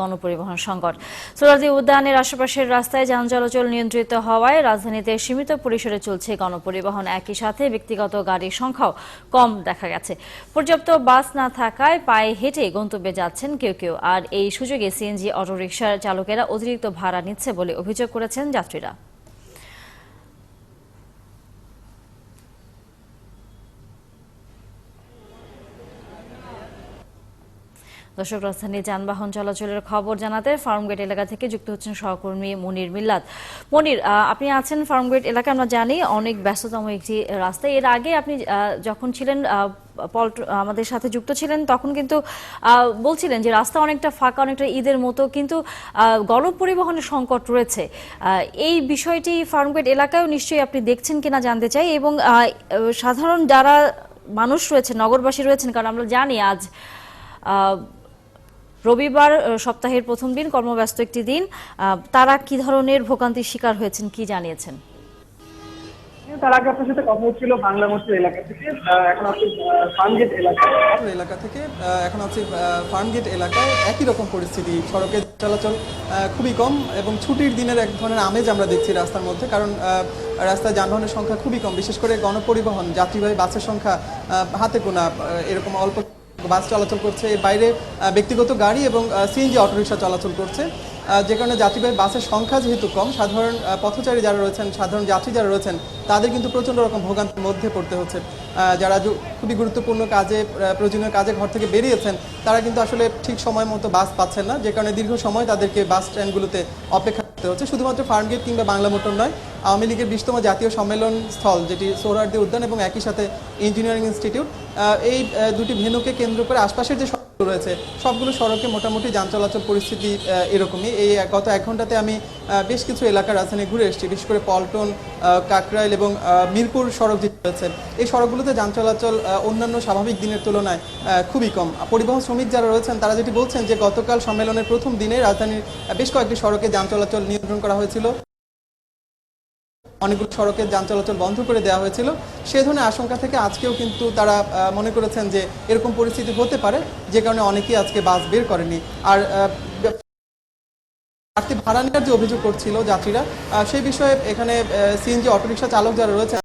গণপরিবহন সংকট। সোহরাদি উদ্যানের আশেপাশের রাস্তায় যান চলাচল নিয়ন্ত্রিত হওয়ায় রাজধানীতে সীমিত পরিসরে চলছে গণপরিবহন। একই সাথে ব্যক্তিগত গাড়ির সংখ্যাও কম দেখা গেছে। পর্যাপ্ত বাস না থাকায় পায়ে হেঁটে গন্তব্যে যাচ্ছেন কেউ কেউ। আর এই সুযোগে সিএনজি অটোরিকশার চালকেরা অতিরিক্ত ভাড়া নিচ্ছে বলে অভিযোগ করেছেন যাত্রীরা। দর্শক রাজধানী যানবাহন চলাচলের খবর জানাতে ফার্মগেট এলাকা থেকে যুক্ত হচ্ছেন সহকর্মী মনির মিল্লাত। মনির আপনি আছেন ফার্মগেট এলাকা আমরা জানি অনেক ব্যস্ততম একটি রাস্তা এর আগে আপনি যখন ছিলেন আমাদের সাথে যুক্ত ছিলেন তখন কিন্তু বলছিলেন যে রাস্তা অনেকটা ফাঁকা অনেকটা ঈদের মতো কিন্তু আহ, গণপরিবহনের সংকট রয়েছে। এই বিষয়টি ফার্মগেট এলাকায়ও নিশ্চয়ই আপনি দেখছেন কিনা জানতে চাই এবং সাধারণ যারা মানুষ রয়েছে নগরবাসী রয়েছেন কারণ আমরা জানি আজ রবিবার সপ্তাহের প্রথম দিন কর্মব্যস্ত একটি দিন। আহ, তারা কি ধরনের ভোগান্তির শিকার হয়েছেন কি জানিয়েছেন? তার আগে আপনার সাথে কথা হচ্ছিল বাংলা মসজিদ এলাকা থেকে? এখন আপনি ফার্মগেট এলাকা এলাকা থেকে এখন আছি ফার্মগেট এলাকায় একই রকম পরিস্থিতি। সড়কে চলাচল আহ, খুবই কম এবং ছুটির দিনের এক ধরনের আমেজ আমরা দেখছি রাস্তার মধ্যে কারণ আহ, রাস্তায় যানবাহনের সংখ্যা খুবই কম। বিশেষ করে গণপরিবহন যাত্রীবাহী বাসের সংখ্যা আহ, হাতে গোনা আহ, এরকম অল্প বাস চলাচল করছে। বাইরে ব্যক্তিগত গাড়ি এবং সিএনজি অটোরিকশা চলাচল করছে। যে কারণে যাত্রীবাহী বাসের সংখ্যা যেহেতু কম, সাধারণ পথচারী যারা রয়েছেন, সাধারণ যাত্রী যারা রয়েছেন, তাদের কিন্তু প্রচণ্ড রকম ভোগান্তির মধ্যে পড়তে হচ্ছে। যারা খুবই গুরুত্বপূর্ণ কাজে প্রয়োজনীয় কাজে ঘর থেকে বেরিয়েছেন, তারা কিন্তু আসলে ঠিক সময় মতো বাস পাচ্ছেন না। যে কারণে দীর্ঘ সময় তাদেরকে বাস স্ট্যান্ডগুলোতে অপেক্ষা হচ্ছে। শুধুমাত্র ফার্মগেট কিংবা বাংলা মোটর নয়, আওয়ামী লীগের বিশতম জাতীয় সম্মেলন স্থল, যেটি সৌরার্দি উদ্যান এবং একই সাথে ইঞ্জিনিয়ারিং ইনস্টিটিউট এই দুটি ভেনুকে কেন্দ্র করে আশপাশের যে রয়েছে। সবগুলো সড়কে মোটামুটি যান চলাচল পরিস্থিতি এরকমই। এই গত এক ঘন্টাতে আমি বেশ কিছু এলাকার রাজধানী ঘুরে এসেছি, বিশেষ করে পল্টন কাকরাইল এবং মিরপুর সড়ক যেটি রয়েছে। এই সড়কগুলোতে যান চলাচল অন্যান্য স্বাভাবিক দিনের তুলনায় খুবই কম। পরিবহন শ্রমিক যারা রয়েছেন, তারা যেটি বলছেন যে গতকাল সম্মেলনের প্রথম দিনে রাজধানীর বেশ কয়েকটি সড়কে যান চলাচল নিয়ন্ত্রণ করা হয়েছিল। অনেকগুলো সড়কে যান চলাচল বন্ধ করে দেওয়া হয়েছিল। সে ধরনের আশঙ্কা থেকে আজকেও কিন্তু তারা মনে করেছেন যে এরকম পরিস্থিতি হতে পারে, যে কারণে অনেকেই আজকে বাস বের করেনি। আর বাড়তি ভাড়া নেওয়ার যে অভিযোগ করছিল যাত্রীরা সেই বিষয়ে এখানে সিএনজি অটোরিকশা চালক যারা রয়েছে